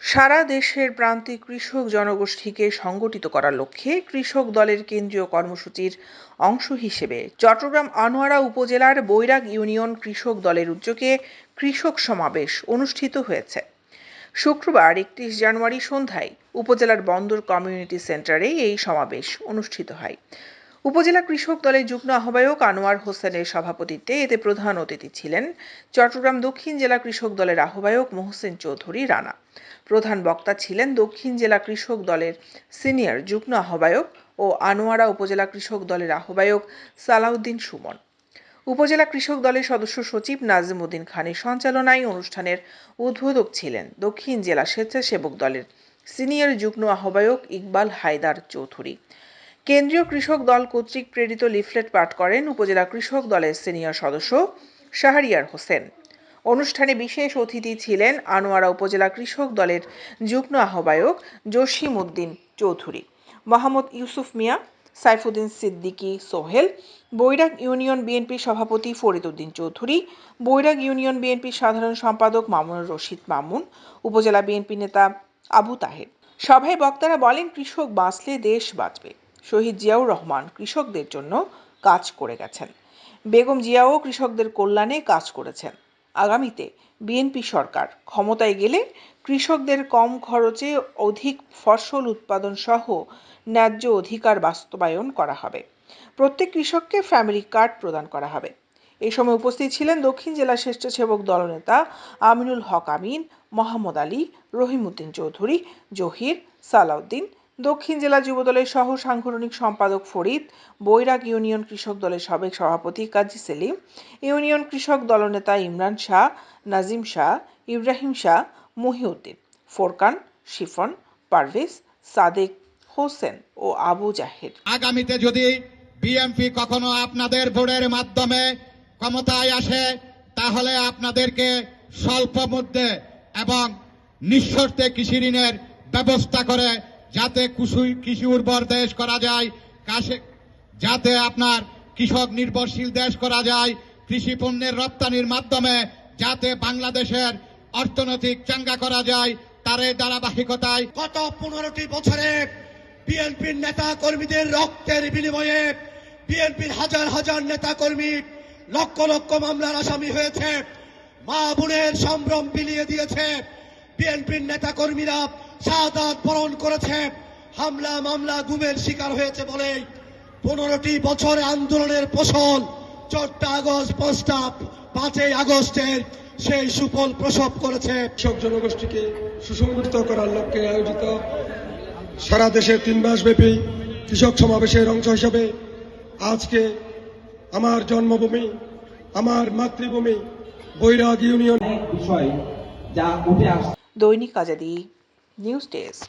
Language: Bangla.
সারা দেশের প্রান্তিক কৃষক জনগোষ্ঠীকে সংগঠিত করার লক্ষ্যে কৃষক দলের কেন্দ্রীয় কর্মসূচির অংশ হিসেবে চট্টগ্রাম আনোয়ারা উপজেলার বৈরাগ ইউনিয়ন কৃষক দলের উদ্যোগে কৃষক সমাবেশ অনুষ্ঠিত হয়েছে। শুক্রবার একত্রিশ জানুয়ারি সন্ধ্যায় উপজেলার বন্দর কমিউনিটি সেন্টারে এই সমাবেশ অনুষ্ঠিত হয়। উপজেলা কৃষক দলের যুগ্ম আহ্বায়ক আনোয়ার হোসেনের সভাপতিত্বে এতে প্রধান অতিথি ছিলেন চট্টগ্রাম দক্ষিণ জেলা কৃষক দলের আহ্বায়ক মোহসেন চৌধুরী রানা। প্রধান বক্তা ছিলেন দক্ষিণ জেলা কৃষক দলের সিনিয়র যুগ্ম আহ্বায়ক ও আনোয়ারা উপজেলা কৃষক দলের আহ্বায়ক সালাউদ্দিন সুমন। উপজেলা কৃষক দলের সদস্য সচিব নাজিম উদ্দিন খানের সঞ্চালনায় অনুষ্ঠানের উদ্বোধক ছিলেন দক্ষিণ জেলা স্বেচ্ছাসেবক দলের সিনিয়র যুগ্ম আহ্বায়ক ইকবাল হায়দার চৌধুরী। কেন্দ্রীয় কৃষক দল কর্তৃক প্রেরিত লিফলেট পাঠ করেন উপজেলা কৃষক দলের সিনিয়র সদস্য শাহরিয়ার হোসেন। অনুষ্ঠানে বিশেষ অতিথি ছিলেন আনোয়ারা উপজেলা কৃষক দলের যুগ্ম আহ্বায়ক জসিম উদ্দিন চৌধুরী, মোহাম্মদ ইউসুফ মিয়া, সাইফুদ্দিন সিদ্দিকী সোহেল, বৈরাগ ইউনিয়ন বিএনপি সভাপতি ফরিদ উদ্দিন চৌধুরী, বৈরাগ ইউনিয়ন বিএনপির সাধারণ সম্পাদক মামুনুর রশিদ মামুন, উপজেলা বিএনপি নেতা আবু তাহের। সভায় বক্তারা বলেন, কৃষক বাঁচলে দেশ বাঁচবে। শহীদ জিয়াউর রহমান কৃষকদের জন্য কাজ করে গেছেন। বেগম জিয়াও কৃষকদের কল্যাণে কাজ করেছেন। আগামীতে বিএনপি সরকার ক্ষমতায় গেলে কৃষকদের কম খরচে অধিক ফসল উৎপাদন সহ ন্যায্য অধিকার বাস্তবায়ন করা হবে। প্রত্যেক কৃষককে ফ্যামিলি কার্ড প্রদান করা হবে। এই সময় উপস্থিত ছিলেন দক্ষিণ জেলা স্বেচ্ছাসেবক দলনেতা আমিনুল হক আমিন, মোহাম্মদ আলী, রহিমউদ্দিন চৌধুরী, জহির, সালাউদ্দিন দক্ষিণ জেলা যুবদলের সহ সাংগঠনিক সম্পাদক ফরিদ, বৈরাগ ইউনিয়ন কৃষক দলের সাবেক সভাপতি কাজী সেলিম, ইউনিয়ন কৃষক দলনেতা ইমরান শাহ, নাজিম শাহ, ইব্রাহিম শাহ, মহিউদ্দিন, ফোরকান, শিফন, পারভেজ, সাদেক হোসেন ও আবু জাহের আগামীতে যদি বিএমপি কখনো আপনাদের ভোটের মাধ্যমে ক্ষমতায় আসে, তাহলে আপনাদেরকে স্বল্প মধ্যে এবং নিঃশর্তে কৃষি ঋণের ব্যবস্থা করে যাতে কৃষি উর্বর দেশ করা যায়, কাশে- যাতে আপনার কৃষক নির্ভরশীল দেশ করা যায়, কৃষি পণ্যের রপ্তানির মাধ্যমে যাতে বাংলাদেশের অর্থনৈতিক চাঙ্গা করা যায়, তার এই ধারাবাহিকতায় গত পনেরোটি বছরে বিএনপির নেতা কর্মীদের রক্তের বিনিময়ে বিএনপির হাজার হাজার নেতা কর্মী লক্ষ লক্ষ মামলার আসামি হয়েছে, মা বোনের সম্ভ্রম বিলিয়ে দিয়েছে, বিএনপির নেতা কর্মীরা শাহাদাত বরণ করেছে। হামলা মামলা গুমের শিকার হয়েছে বলে পনেরোটি বছর আন্দোলনের ফসল চোদ্দটা আগস্ট পাঁচটা পাঁচই আগস্টের সেই সুফল প্রসব করেছে। কৃষক জনগোষ্ঠীকে সুসংগঠিত করার লক্ষ্যে আয়োজিত সারা দেশে তিন মাসব্যাপী কৃষক সমাবেশের অংশ হিসাবে আজকে আমার জন্মভূমি আমার মাতৃভূমি বৈরাগ ইউনিয়ন। বিষয় যা উঠে আসছে। দৈনিক আজাদি। News days.